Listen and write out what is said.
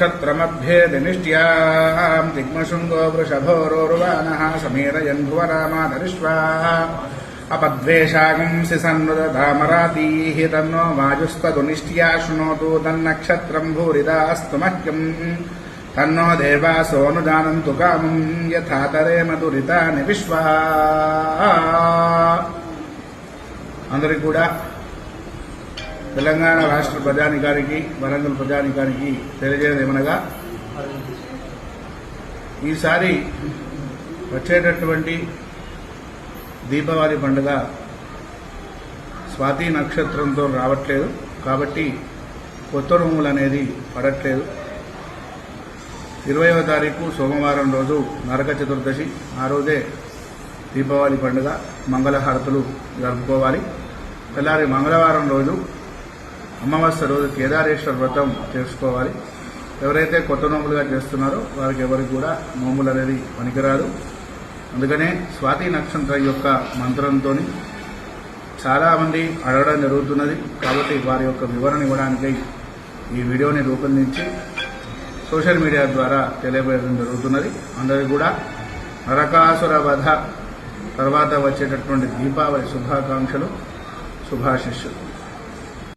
నక్షత్రమభ్యేది నిష్ట్యాం దిగ్మశృంగో వృషభోరోర్వాణः సమీరయన్ భువనామాదరిష్వా అపద్వేషాగంసి సన్నుదధామరాతీः తన్నో వాయుస్తదు నిష్ట్యా శృణోతు తన్నక్షత్రం భూరిదాస్తు మహ్యం. తన్నో దేవాసోనుజానంతు కామం యథా తరేమ దురితాని విశ్వా. అందరికి కూడా తెలంగాణ రాష్ట్ర ప్రజానికానికి వరంగల్ ప్రజానికానికి తెలియజేయడం ఏమనగా ఈసారి వచ్చేటటువంటి దీపావళి పండుగ స్వాతి నక్షత్రంతో రావట్లేదు. కాబట్టి కొత్త రూములు అనేది పడట్లేదు. ఇరవైవ తారీఖు సోమవారం రోజు నరక చతుర్దశి. ఆ రోజే దీపావళి పండుగ మంగళహారతులు జరుపుకోవాలి. తెల్లారి మంగళవారం రోజు అమావాస్య రోజు కేదారేశ్వర వ్రతం చేసుకోవాలి. ఎవరైతే కొత్త నోములుగా చేస్తున్నారో వారికి ఎవరికి కూడా నోములు అనేది పనికిరాదు. అందుకనే స్వాతి నక్షత్రం యొక్క మంత్రంతో చాలామంది అడగడం జరుగుతున్నది. కాబట్టి వారి యొక్క వివరణ ఇవ్వడానికి ఈ వీడియోని రూపొందించి సోషల్ మీడియా ద్వారా తెలియజేయడం జరుగుతున్నది. అందరికీ కూడా నరకాసుర వధ తర్వాత వచ్చేటటువంటి దీపావళి శుభాకాంక్షలు శుభాశిష్యులు.